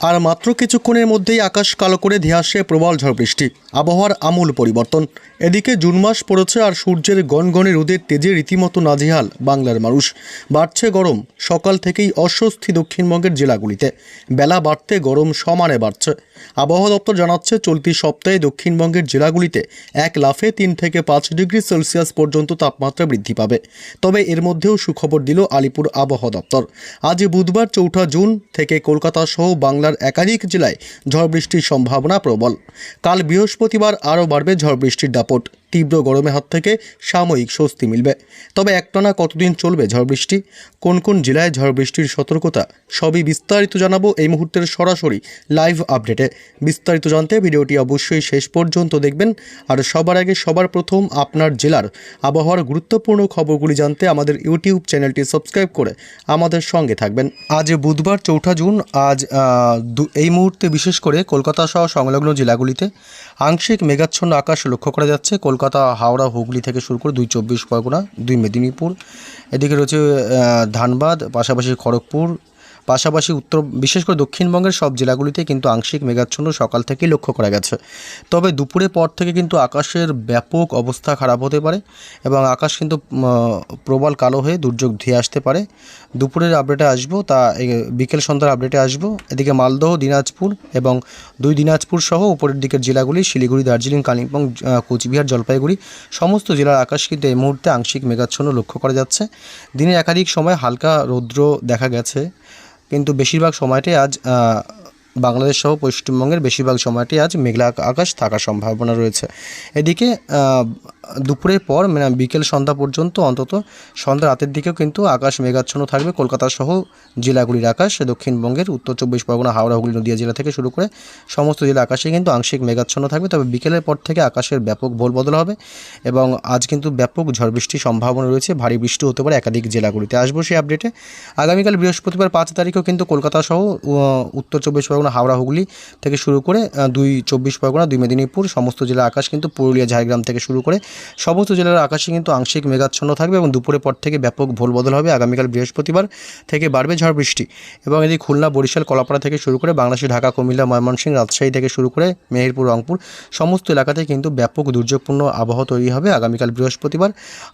আর মাত্র কিছুক্ষণের মধ্যেই আকাশ কালো করে ধেয়ে আসে প্রবল ঝড় বৃষ্টি। আবহাওয়ার আমূল পরিবর্তন। এদিকে জুন মাস পড়েছে আর সূর্যের গনগনে রোদের তেজে রীতিমতো নাজেহাল বাংলার মানুষ। বাড়ছে গরম। সকাল থেকেই অস্বস্তি দক্ষিণবঙ্গের জেলাগুলিতে। বেলা বাড়তে গরম সমানে বাড়ছে। আবহাওয়া দপ্তর জানাচ্ছে, চলতি সপ্তাহে দক্ষিণবঙ্গের জেলাগুলিতে এক লাফে তিন থেকে পাঁচ ডিগ্রি সেলসিয়াস পর্যন্ত তাপমাত্রা বৃদ্ধি পাবে। তবে এর মধ্যেও সুখবর দিল আলিপুর আবহাওয়া দপ্তর। আজ বুধবার চৌঠা জুন থেকে কলকাতা সহ বাংলার একাধিক জেলায় ঝড় বৃষ্টির সম্ভাবনা প্রবল। কাল বৃহস্পতিবার আরও বাড়বে ঝড় বৃষ্টির দাপট। তীব্র গরমের হাত থেকে সাময়িক স্বস্তি মিলবে। তবে একটানা কতদিন চলবে ঝড় বৃষ্টি? কোন কোন জেলায় ঝড় বৃষ্টির সতর্কতা? সবই বিস্তারিত জানাব এই মুহূর্তের সরাসরি লাইভ আপডেটে। বিস্তারিত জানতে ভিডিওটি অবশ্যই শেষ পর্যন্ত দেখবেন। আর সবার আগে সবার প্রথম আপনার জেলার আবহাওয়ার গুরুত্বপূর্ণ খবরগুলি জানতে আমাদের ইউটিউব চ্যানেলটি সাবস্ক্রাইব করে আমাদের সঙ্গে থাকবেন। আজ বুধবার চৌঠা জুন, আজ এই মুহূর্তে বিশেষ করে কলকাতা সহ সংলগ্ন জেলাগুলিতে আংশিক মেঘাচ্ছন্ন আকাশ লক্ষ্য করা যাচ্ছে। কলকাতা, হাওড়া, হুগলি থেকে শুরু করে দুই চব্বিশ পরগনা, দুই মেদিনীপুর। এদিকে রয়েছে ধানবাদ, পাশাপাশি খড়গপুর পাশাপাশি উত্তর, বিশেষ করে দক্ষিণবঙ্গের সব জেলাগুলিতে কিন্তু আংশিক মেঘাচ্ছন্ন সকাল থেকেই লক্ষ্য করা গেছে। তবে দুপুরের পর থেকে কিন্তু আকাশের ব্যাপক অবস্থা খারাপ হতে পারে এবং আকাশ কিন্তু প্রবল কালো হয়ে দুর্যোগ ধেয়ে আসতে পারে। দুপুরের আপডেটে আসব, তা বিকেল সন্ধ্যার আপডেটে আসব। এদিকে মালদহ, দিনাজপুর এবং দুই দিনাজপুর সহ উপরের দিকের জেলাগুলি শিলিগুড়ি, দার্জিলিং, কালিম্পং কোচবিহার, জলপাইগুড়ি সমস্ত জেলার আকাশ কিন্তু এই মুহূর্তে আংশিক মেঘাচ্ছন্ন লক্ষ্য করা যাচ্ছে। দিনের একাধিক সময় হালকা রৌদ্র দেখা গেছে। কিন্তু বেশিরভাগ সময়টাই আজ বাংলাদেশ সহ পশ্চিমবঙ্গের বেশিরভাগ সময়টি আজ মেঘলা আকাশ থাকার সম্ভাবনা রয়েছে। এদিকে দুপুরের পর মানে বিকেল সন্ধ্যা পর্যন্ত অন্তত সন্ধ্যা রাতের দিকেও কিন্তু আকাশ মেঘাচ্ছন্ন থাকবে। কলকাতা সহ জেলাগুলির আকাশ, দক্ষিণবঙ্গের উত্তর চব্বিশ পরগনা, হাওড়া, হুগলি, নদিয়া জেলা থেকে শুরু করে সমস্ত জেলা আকাশে কিন্তু আংশিক মেঘাচ্ছন্ন থাকবে। তবে বিকেলের পর থেকে আকাশের ব্যাপক ভোল বদল হবে এবং আজ কিন্তু ব্যাপক ঝড় বৃষ্টির সম্ভাবনা রয়েছে। ভারী বৃষ্টি হতে পারে একাধিক জেলাগুলিতে। আসব সেই আপডেটে। আগামীকাল বৃহস্পতিবার পাঁচ তারিখেও কিন্তু কলকাতা সহ উত্তর চব্বিশ পরগনা হাওড়া হুগলি থেকে শুরু করে দুই চব্বিশ পরগনা, দুই মেদিনীপুর, সমস্ত জেলার আকাশ কিন্তু পুরুলিয়া, ঝাড়গ্রাম থেকে শুরু করে সমস্ত জেলার আকাশে কিন্তু আংশিক মেঘাচ্ছন্ন থাকবে এবং দুপুরের পর থেকে ব্যাপক ভোল বদল হবে। আগামীকাল বৃহস্পতিবার থেকে বাড়বে ঝড় বৃষ্টি এবং এদিকে খুলনা, বরিশাল, কলাপাড়া থেকে শুরু করে বাংলাদেশের ঢাকা, কুমিল্লা, ময়মনসিংহ, রাজশাহী থেকে শুরু করে মেহেরপুর, রংপুর সমস্ত এলাকাতে কিন্তু ব্যাপক দুর্যোগপূর্ণ আবহাওয়া তৈরি হবে। আগামীকাল বৃহস্পতিবার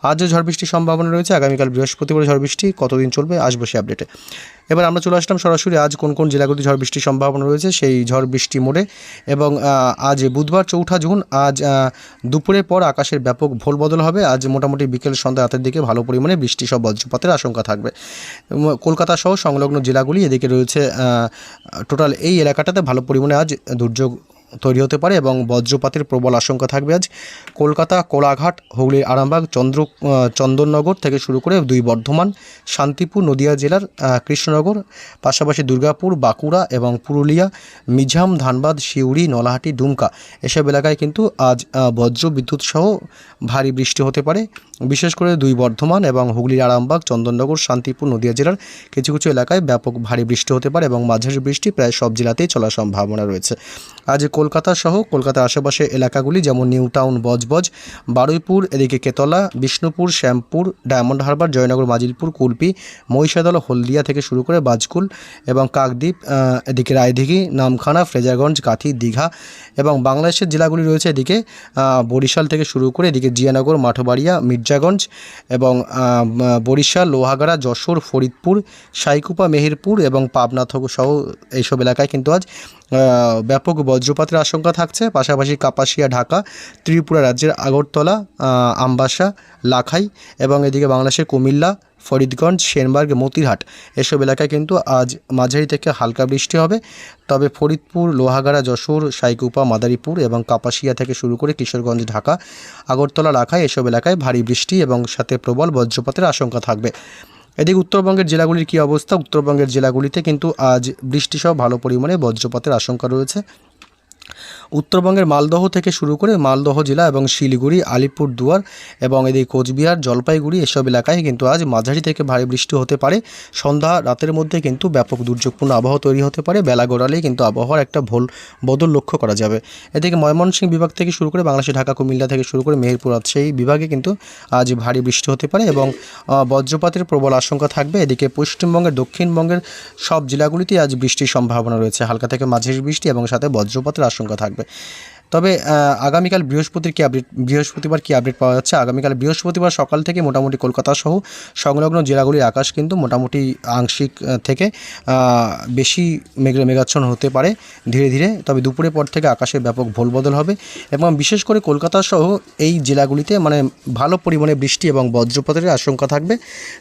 আজ যে ঝড় বৃষ্টির সম্ভাবনা রয়েছে। আগামীকাল বৃহস্পতিবার ঝড় বৃষ্টি কতদিন চলবে, আসব সে আপডেটে এবার আমরা চলে আসলাম সরাসরি আজ কোন কোন জেলাগুলিতে ঝড় বৃষ্টির সম্ভাবনা রয়েছে, সেই ঝড় বৃষ্টি মোড়ে। এবং আজ বুধবার চৌঠা জুন, আজ দুপুরের পর আকাশের ব্যাপক ভোল বদল হবে। আজ মোটামুটি বিকেল সন্ধ্যা রাতের দিকে ভালো পরিমাণে বৃষ্টি সব বজ্রপাতের আশঙ্কা থাকবে। কলকাতা সহ সংলগ্ন জেলাগুলি এদিকে রয়েছে টোটাল এই এলাকাটাতে ভালো পরিমাণে আজ দুর্যোগ তৈরি হতে পারে এবং বজ্রপাতের প্রবল আশঙ্কা থাকবে আজ। কলকাতা, কোলাঘাট, হুগলির আরামবাগ, চন্দ্র চন্দননগর থেকে শুরু করে দুই বর্ধমান, শান্তিপুর, নদিয়া জেলার কৃষ্ণনগর, পাশাপাশি দুর্গাপুর, বাঁকুড়া এবং পুরুলিয়া মিঝাম ধানবাদ শিউড়ি নলাহাটি ডুমকা এসব এলাকায় কিন্তু আজ বজ্র বিদ্যুৎ সহ ভারী বৃষ্টি হতে পারে। বিশেষ করে দুই বর্ধমান এবং হুগলির আরামবাগ, চন্দননগর, শান্তিপুর, নদিয়া জেলার কিছু কিছু এলাকায় ব্যাপক ভারী বৃষ্টি হতে পারে এবং মাঝারি বৃষ্টি প্রায় সব জেলাতেই চলার সম্ভাবনা রয়েছে। আজ কলকাতা সহ কলকাতার আশেপাশে এলাকাগুলি যেমন নিউ টাউন, বজবজ, বারুইপুর, এদিকে কেতলা, বিষ্ণুপুর, শ্যামপুর, ডায়মন্ড হারবার, জয়নগর, মাজিলপুর, কুলপি, মহিষাদল, হলদিয়া থেকে শুরু করে বাজকুল এবং কাকদ্বীপ এদিকে রায়দিঘি, নামখানা ফ্রেজারগঞ্জ কাথি, দীঘা এবং বাংলাদেশের জেলাগুলি রয়েছে এদিকে বরিশাল থেকে শুরু করে এদিকে জিয়ানগর, মাঠবাড়িয়া, মির্জাগঞ্জ এবং বরিশাল, লোহাগাড়া, যশোর, ফরিদপুর, সাইকুপা, মেহেরপুর এবং পাবনা সহ এইসব এলাকায় কিন্তু আজ ব্যাপক বজ্রপাতের আশঙ্কা থাকছে। পাশাপাশি কাপাসিয়া, ঢাকা, ত্রিপুরা রাজ্যের আগরতলা আমবাসা, লাখাই এবং এদিকে বাংলাদেশের কুমিল্লা, ফরিদগঞ্জ, সেনবার্গ, মতিরহাট এসব এলাকায় কিন্তু আজ মাঝারি থেকে হালকা বৃষ্টি হবে। তবে ফরিদপুর, লোহাগাড়া, যশোর, সাইকুপা, মাদারীপুর এবং কাপাসিয়া থেকে শুরু করে কিশোরগঞ্জ, ঢাকা, আগরতলা রাখায় এসব এলাকায় ভারী বৃষ্টি এবং সাথে প্রবল বজ্রপাতের আশঙ্কা থাকবে। এদিকে উত্তরবঙ্গের জেলাগুলির কী অবস্থা? উত্তরবঙ্গের জেলাগুলিতে কিন্তু আজ বৃষ্টিসহ ভালো পরিমাণে বজ্রপাতের আশঙ্কা রয়েছে। উত্তরবঙ্গের মালদহ থেকে শুরু করে মালদহ জেলা এবং শিলিগুড়ি আলিপুরদুয়ার এবং এদিকে কোচবিহার, জলপাইগুড়ি এসব এলাকায় কিন্তু আজ মাঝারি থেকে ভারী বৃষ্টি হতে পারে। সন্ধ্যা রাতের মধ্যে কিন্তু ব্যাপক দুর্যোগপূর্ণ আবহাওয়া তৈরি হতে পারে। বেলা গড়ালেই কিন্তু আবহাওয়ার একটা ভোল বদল লক্ষ্য করা যাবে। এদিকে ময়মনসিংহ বিভাগ থেকে শুরু করে বাংলাদেশের ঢাকা, কুমিল্লা থেকে শুরু করে মেহেরপুর রাজশাহী বিভাগে কিন্তু আজ ভারী বৃষ্টি হতে পারে এবং বজ্রপাতের প্রবল আশঙ্কা থাকবে। এদিকে পশ্চিমবঙ্গের, দক্ষিণবঙ্গের সব জেলাগুলিতেই আজ বৃষ্টির সম্ভাবনা রয়েছে। হালকা থেকে মাঝারি বৃষ্টি এবং সাথে বজ্রপাতের আশঙ্কা থাকবে। but তবে আগামীকাল বৃহস্পতির কি আপডেট, বৃহস্পতিবার কি আপডেট পাওয়া যাচ্ছে? আগামীকাল বৃহস্পতিবার সকাল থেকে মোটামুটি কলকাতা সহ সংলগ্ন জেলাগুলির আকাশ কিন্তু মোটামুটি আংশিক থেকে বেশি মেঘ, মেঘাচ্ছন্ন হতে পারে ধীরে ধীরে। তবে দুপুরের পর থেকে আকাশে ব্যাপক ভোলবদল হবে এবং বিশেষ করে কলকাতা সহ এই জেলাগুলিতে মানে ভালো পরিমাণে বৃষ্টি এবং বজ্রপাতের আশঙ্কা থাকবে।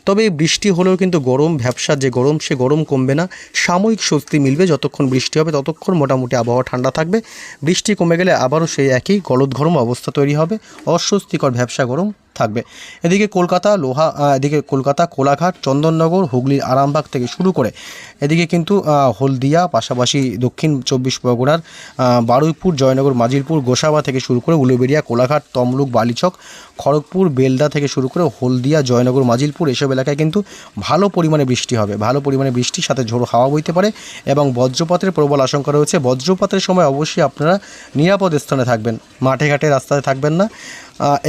তবে বৃষ্টি হলেও কিন্তু গরম ভ্যাবসার যে গরম, সে গরম কমবে না। সাময়িক স্বস্তি মিলবে যতক্ষণ বৃষ্টি হবে, ততক্ষণ মোটামুটি আবহাওয়া ঠান্ডা থাকবে। বৃষ্টি কমে গেলে আবারও সেই একই গলদ গরম অবস্থা তৈরি হবে। অস্বস্তিকর ভ্যাবসা গরম। থাকবে। এদিকে কলকাতা, লোহা এদিকে কলকাতা, কোলাঘাট, চন্দননগর, হুগলির আরামবাগ থেকে শুরু করে এদিকে কিন্তু হলদিয়া, পাশাপাশি দক্ষিণ চব্বিশ পরগনার বারুইপুর, জয়নগর মাজিরপুর গোসাবা থেকে শুরু করে উলুবেড়িয়া, কোলাঘাট, তমলুক, বালিচক, খড়গপুর, বেলদা থেকে শুরু করে হলদিয়া, জয়নগর, মাজিলপুর এসব এলাকায় কিন্তু ভালো পরিমাণে বৃষ্টি হবে। ভালো পরিমাণে বৃষ্টির সাথে ঝোড়ো হাওয়া বইতে পারে এবং বজ্রপাতের প্রবল আশঙ্কা রয়েছে। বজ্রপাতের সময় অবশ্যই আপনারা নিরাপদ স্থানে থাকবেন। মাঠে ঘাটে রাস্তায় থাকবেন না।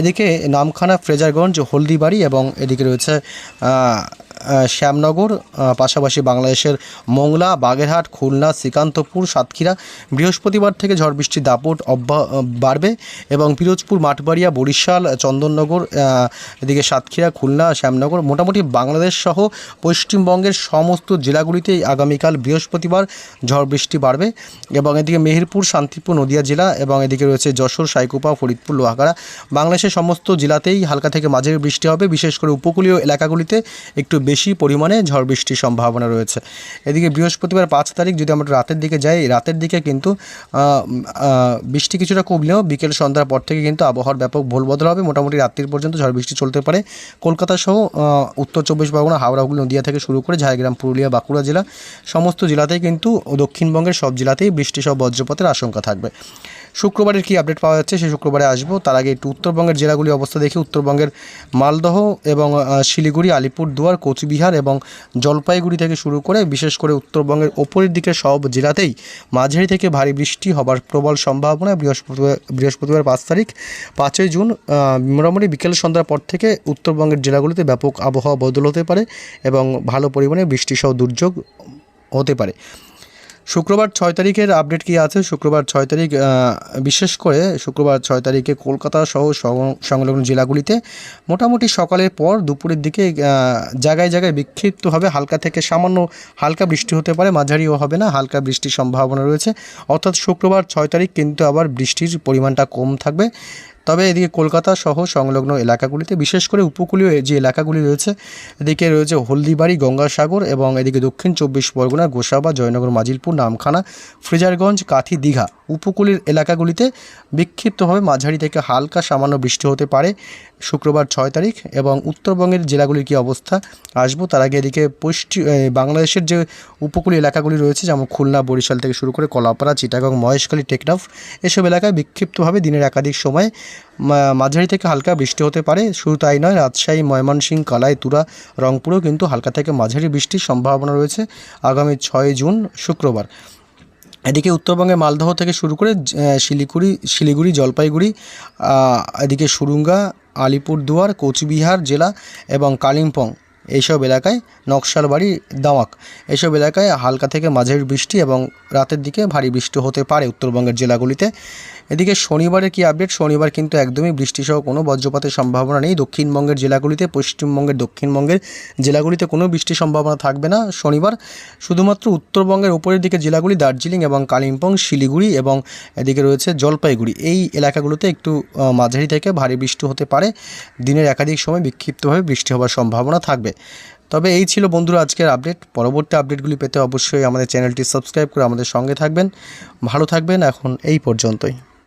এদিকে নামখানা ফ্রেজারগঞ্জ হলদিবাড়ি এবং এদিকে রয়েছে শ্যামনগর পাশাপাশি বাংলাদেশের মংলা, বাগেরহাট, খুলনা, শ্রীকান্তপুর, সাতক্ষীরা। বৃহস্পতিবার থেকে ঝড় বৃষ্টির দাপট অব্যা, বাড়বে এবং পিরোজপুর, মাঠবাড়িয়া, বরিশাল, চন্দননগর এদিকে সাতক্ষীরা, খুলনা, শ্যামনগর, মোটামুটি বাংলাদেশ সহ পশ্চিমবঙ্গের সমস্ত জেলাগুলিতেই আগামীকাল বৃহস্পতিবার ঝড় বৃষ্টি বাড়বে এবং এদিকে মেহেরপুর, শান্তিপুর, নদিয়া জেলা এবং এদিকে রয়েছে যশোর, সাইকুপা, ফরিদপুর, লোহাগাড়া। বাংলাদেশের সমস্ত জেলাতেই হালকা থেকে মাঝারি বৃষ্টি হবে। বিশেষ করে উপকূলীয় এলাকাগুলিতে একটু বেশি পরিমাণে ঝড় বৃষ্টির সম্ভাবনা রয়েছে। এদিকে বৃহস্পতিবার পাঁচ তারিখ যদি আমরা রাতের দিকে যাই রাতের দিকে কিন্তু বৃষ্টি কিছুটা কমলেও বিকেল সন্ধ্যার পর থেকে কিন্তু আবহাওয়ার ব্যাপক ভোলবদল হবে। মোটামুটি রাত্রির পর্যন্ত ঝড় বৃষ্টি চলতে পারে। কলকাতা সহ উত্তর চব্বিশ পরগনা, হাওড়া, হুগলি, নদিয়া থেকে শুরু করে ঝাড়গ্রাম, পুরুলিয়া, বাঁকুড়া জেলা, সমস্ত জেলাতেই কিন্তু দক্ষিণবঙ্গের সব জেলাতেই বৃষ্টি সহ বজ্রপাতের আশঙ্কা থাকবে। শুক্রবারের কি আপডেট পাওয়া যাচ্ছে? সেই শুক্রবারে আসব। তার আগে একটু উত্তরবঙ্গের জেলাগুলি অবস্থা দেখি। উত্তরবঙ্গের মালদহ এবং শিলিগুড়ি, আলিপুরদুয়ার, কোচবিহার এবং জলপাইগুড়ি থেকে শুরু করে, বিশেষ করে উত্তরবঙ্গের ওপরের দিকে সব জেলাতেই মাঝারি থেকে ভারী বৃষ্টি হবার প্রবল সম্ভাবনা। বৃহস্পতিবার বৃহস্পতিবার পাঁচ তারিখ, পাঁচই জুন মোটামুটি বিকেল সন্ধ্যার পর থেকে উত্তরবঙ্গের জেলাগুলিতে ব্যাপক আবহাওয়া বদল হতে পারে এবং ভালো পরিমাণে বৃষ্টি সহ দুর্যোগ হতে পারে। শুক্রবার ছয় তারিখের আপডেট কি আছে? শুক্রবার ছয় তারিখ বিশেষ করে শুক্রবার ছয় তারিখে কলকাতা সহ সংলগ্ন জেলাগুলিতে মোটামুটি সকালের পর দুপুরের দিকে জায়গায় জায়গায় বিক্ষিপ্ত হবে। হালকা থেকে সামান্য হালকা বৃষ্টি হতে পারে, মাঝারিও হবে না, হালকা বৃষ্টির সম্ভাবনা রয়েছে। অর্থাৎ শুক্রবার ছয় তারিখ কিন্তু আবার বৃষ্টির পরিমাণটা কম থাকবে। তবে এদিকে কলকাতা সহ সংলগ্ন এলাকাগুলিতে, বিশেষ করে উপকূলীয় যে এলাকাগুলি রয়েছে, এদিকে রয়েছে হলদিবাড়ি, গঙ্গাসাগর এবং এদিকে দক্ষিণ চব্বিশ পরগনা, গোসাবা, জয়নগর, মাজিলপুর, নামখানা, ফ্রিজারগঞ্জ, কাথি, দীঘা। উপকূলের এলাকাগুলিতে বিক্ষিপ্তভাবে মাঝারি থেকে হালকা সামান্য বৃষ্টি হতে পারে। শুক্রবার ছয় তারিখ এবং উত্তরবঙ্গের জেলাগুলির কী অবস্থা আসব তার আগে এদিকে পশ্চিম বাংলাদেশের যে উপকূলীয় এলাকাগুলি রয়েছে যেমন খুলনা, বরিশাল থেকে শুরু করে কলাপাড়া, চিটাগং, মহেশখালী, টেকনাফ, এসব এলাকায় বিক্ষিপ্তভাবে দিনের একাধিক সময় মাঝারি থেকে হালকা বৃষ্টি হতে পারে। শুধু তাই নয়, রাজশাহী, ময়মনসিংহ কালাই তুরা রংপুরেও কিন্তু হালকা থেকে মাঝারি বৃষ্টির সম্ভাবনা রয়েছে আগামী ছয় জুন শুক্রবার। এদিকে উত্তরবঙ্গে মালদহ থেকে শুরু করে শিলিগুড়ি শিলিগুড়ি, জলপাইগুড়ি এদিকে সুরুঙ্গা, আলিপুরদুয়ার, কোচবিহার জেলা এবং কালিম্পং এইসব এলাকায় নকশাল বাড়ি দাওয়াক এইসব এলাকায় হালকা থেকে মাঝের বৃষ্টি এবং রাতের দিকে ভারী বৃষ্টি হতে পারে উত্তরবঙ্গের জেলাগুলিতে। এদিকে শনিবারের কি আপডেট শনিবার কিন্তু একদমই বৃষ্টিসহ কোনো বজ্রপাতের সম্ভাবনা নেই। দক্ষিণবঙ্গের জেলাগুলিতে, পশ্চিমবঙ্গের, দক্ষিণবঙ্গের জেলাগুলিতে কোনো বৃষ্টির সম্ভাবনা থাকবে না। শনিবার শুধুমাত্র উত্তরবঙ্গের উপরের দিকে জেলাগুলি দার্জিলিং এবং কালিম্পং, শিলিগুড়ি এবং এদিকে রয়েছে জলপাইগুড়ি। এই এলাকাগুলোতে একটু মাঝারি থেকে ভারী বৃষ্টি হতে পারে। দিনের একাধিক সময় বিক্ষিপ্তভাবে বৃষ্টি হওয়ার সম্ভাবনা থাকবে। তবে এই ছিল বন্ধুরা আজকের আপডেট পরবর্তী আপডেটগুলি পেতে অবশ্যই আমাদের চ্যানেলটি সাবস্ক্রাইব করে আমাদের সঙ্গে থাকবেন। ভালো থাকবেন এখন এই পর্যন্তই।